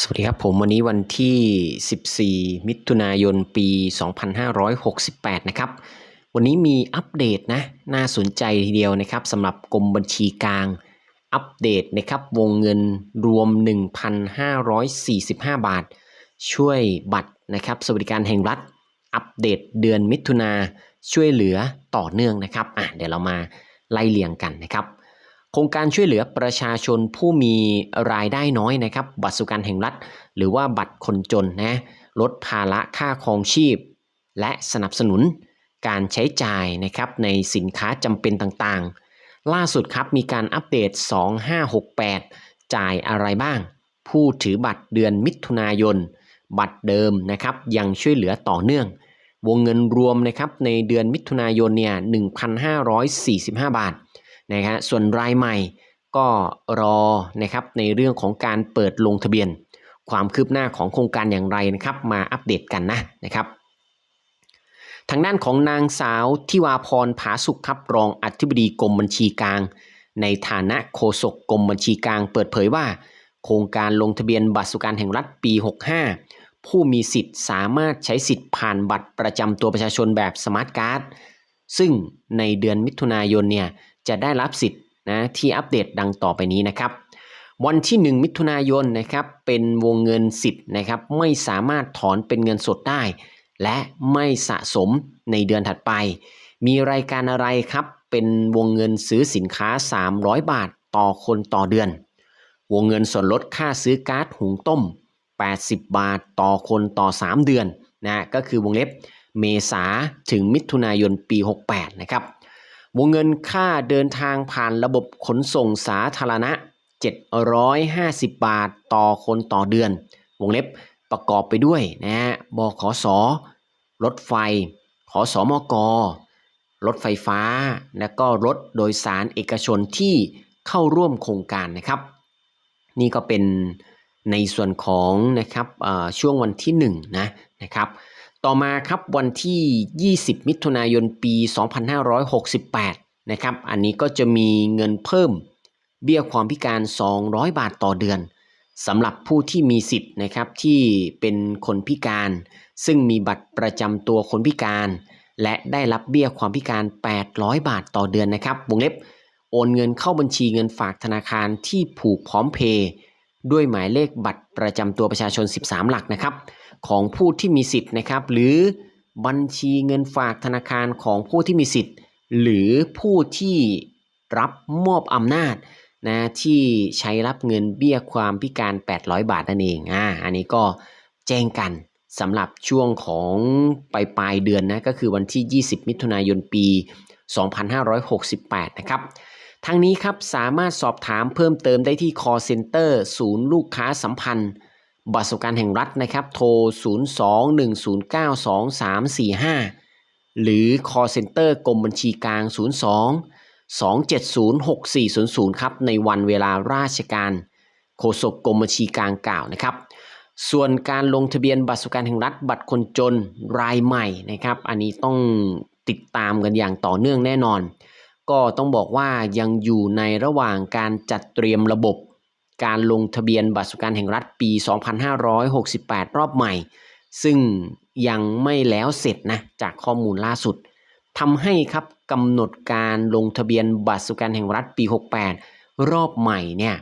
สวัสดีครับผมวันนี้วันที่ 14 มิถุนายนปี 2568 นะครับ วันนี้มีอัปเดตนะ น่าสนใจทีเดียวนะครับสำหรับกรมบัญชีกลาง อัปเดตนะครับวงเงินรวม 1,545 บาท ช่วยบัตรนะครับสวัสดิการแห่งรัฐ อัปเดตเดือนมิถุนาช่วยเหลือต่อเนื่องนะครับอะเดี๋ยวเรามาไล่เรียงกันนะครับ ครงการช่วยเหลือประชาชนผู้มีรายได้น้อยนะครับ บัตรสวัสดิการแห่งรัฐ หรือว่าบัตรคนจนนะลดภาระค่าครองชีพ และสนับสนุนการใช้จ่ายนะครับในสินค้าจำเป็นต่างๆ ล่าสุดครับมีการอัปเดต 2568 จ่ายอะไรบ้าง ผู้ถือบัตรเดือนมิถุนายน บัตรเดิมนะครับยังช่วยเหลือต่อเนื่อง วงเงินรวมนะครับในเดือนมิถุนายนเนี่ย1,545 บาท นะฮะส่วนรายใหม่ก็รอนะครับในเรื่องของการเปิดลงทะเบียน ความคืบหน้าของโครงการอย่างไรนะครับมาอัปเดตกันนะนะครับทางด้านของนางสาวทิวาพรผาสุขครับรองอธิบดีกรมบัญชีกลาง ในฐานะโฆษกกรมบัญชีกลาง เปิดเผยว่า โครงการลงทะเบียนบัตรสวัสดิการแห่งรัฐปี 65 ผู้มีสิทธิ์สามารถใช้สิทธิ์ผ่านบัตรประจำตัวประชาชนแบบสมาร์ทการ์ดซึ่งในเดือนมิถุนายนเนี่ย จะได้รับสิทธิ์นะที่อัปเดตดังต่อไปนี้นะครับ วันที่ 1 มิถุนายนนะครับเป็นวงเงินสิทธิ์นะครับไม่สามารถถอนเป็นเงินสดได้ และไม่สะสมในเดือนถัดไป มีรายการอะไรครับเป็นวงเงินซื้อสินค้า 300 บาทต่อคนต่อเดือน วงเงินส่วนลดค่าซื้อก๊าซหุงต้ม 80 บาทต่อคนต่อ 3 เดือนนะก็คือวงเล็บเมษาถึงมิถุนายนปี 68 นะครับ วงเงินค่าเดินทางผ่านระบบขนส่งสาธารณะ 750 บาทต่อคนต่อเดือน วงเล็บประกอบไปด้วยนะฮะบขสรถไฟ ขอสอมกรถไฟฟ้า และก็รถโดยสารเอกชนที่เข้าร่วมโครงการนะครับ นี่ก็เป็นในส่วนของนะครับช่วงวันที่1นนะนะครับ ต่อมาครับวันที่ 20 มิถุนายนปี 2568 นะครับ อันนี้ก็จะมีเงินเพิ่ม เบี้ยความพิการ 200 บาทต่อเดือนสำหรับผู้ที่มีสิทธิ์นะครับที่เป็นคนพิการ ซึ่งมีบัตรประจำตัวคนพิการ และได้รับเบี้ยความพิการ 800 บาทต่อเดือนนะครับวงเล็บโอนเงินเข้าบัญชีเงินฝากธนาคารที่ผูกพร้อมเพย์ ด้วยหมายเลขบัตรประจำตัวประชาชน 13 หลักนะครับ ของผู้ที่มีสิทธิ์นะครับ หรือบัญชีเงินฝากธนาคารของผู้ที่มีสิทธิ์ หรือผู้ที่รับมอบอำนาจนะที่ใช้รับเงินเบี้ยความพิการ 800 บาทนั่นเองอ่าอันนี้ก็แจ้งกันสำหรับช่วงของปลายปลายเดือนนะก็คือวันที่ 20 มิถุนายนปี 2568 นะครับ ทั้งนี้ครับสามารถสอบถามเพิ่มเติมได้ที่ call center ศูนย์ลูกค้าสัมพันธ์ บัตรสวัสดิการแห่งรัฐนะครับ โทร 02-109-2345 หรือ call center กรมบัญชีกลาง 02 2706400 ครับ ในวันเวลาราชการ โฆษกกรมบัญชีกลางกล่าวนะครับ ส่วนการลงทะเบียนบัตรสวัสดิการแห่งรัฐ บัตรคนจนรายใหม่นะครับ อันนี้ต้องติดตามกันอย่างต่อเนื่องแน่นอน ก็ต้องบอกว่ายังอยู่ในระหว่างการจัดเตรียมระบบ การลงทะเบียนบัตรสวัสดิการแห่งรัฐปี 2568 รอบใหม่ ซึ่งยังไม่แล้วเสร็จนะจากข้อมูลล่าสุดทำให้ครับกำหนดการลงทะเบียนบัตรสวัสดิการแห่งรัฐปี 68 รอบใหม่เนี่ย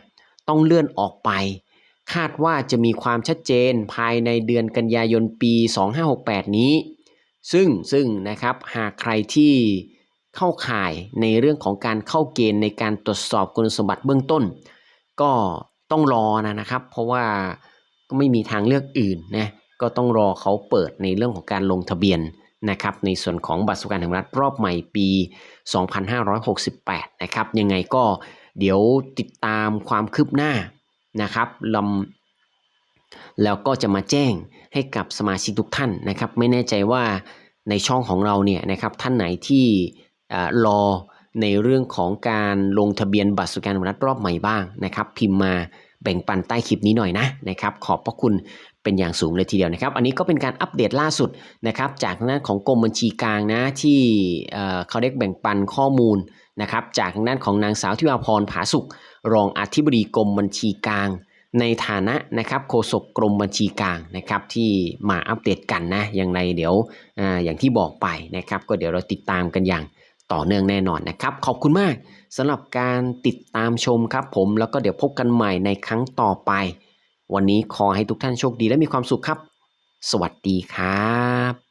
ต้องเลื่อนออกไป คาดว่าจะมีความชัดเจนภายในเดือนกันยายนปี 2568 นี้ ซึ่งซึ่งนะครับหากใครที่ เข้าข่ายในเรื่องของการเข้าเกณฑ์ในการตรวจสอบคุณสมบัติเบื้องต้น ก็ต้องรอนะนะครับ เพราะว่าก็ไม่มีทางเลือกอื่นนะก็ต้องรอเขาเปิดในเรื่องของการลงทะเบียนนะครับในส่วนของบัตรสวัสดิการแห่งรัฐรอบใหม่ปี 2568 นะครับยังไงก็เดี๋ยวติดตามความคืบหน้านะครับลำแล้วก็จะมาแจ้งให้กับสมาชิกทุกท่านนะครับ ไม่แน่ใจว่าในช่องของเราเนี่ยนะครับท่านไหนที่ รอในเรื่องของการลงทะเบียนบัตรสวัสดิการแห่งรัฐรอบใหม่บ้างนะครับ พิมพ์มาแบ่งปันใต้คลิปนี้หน่อยนะนะครับ ขอบพระคุณเป็นอย่างสูงเลยทีเดียวนะครับ อันนี้ก็เป็นการอัปเดตล่าสุดนะครับ จากทางด้านของกรมบัญชีกลางนะที่เขาได้แบ่งปันข้อมูลนะครับ จากทางด้านของนางสาวทิวาพรผาสุข รองอธิบดีกรมบัญชีกลางในฐานะนะครับโฆษกกรมบัญชีกลางนะครับที่มาอัปเดตกันนะอย่างไรเดี๋ยวออย่างที่บอกไปนะครับ ก็เดี๋ยวเราติดตามกันอย่าง ต่อเนื่องแน่นอนนะครับ ขอบคุณมากสำหรับการติดตามชมครับผม แล้วก็เดี๋ยวพบกันใหม่ในครั้งต่อไป วันนี้ขอให้ทุกท่านโชคดีและมีความสุขครับ สวัสดีครับ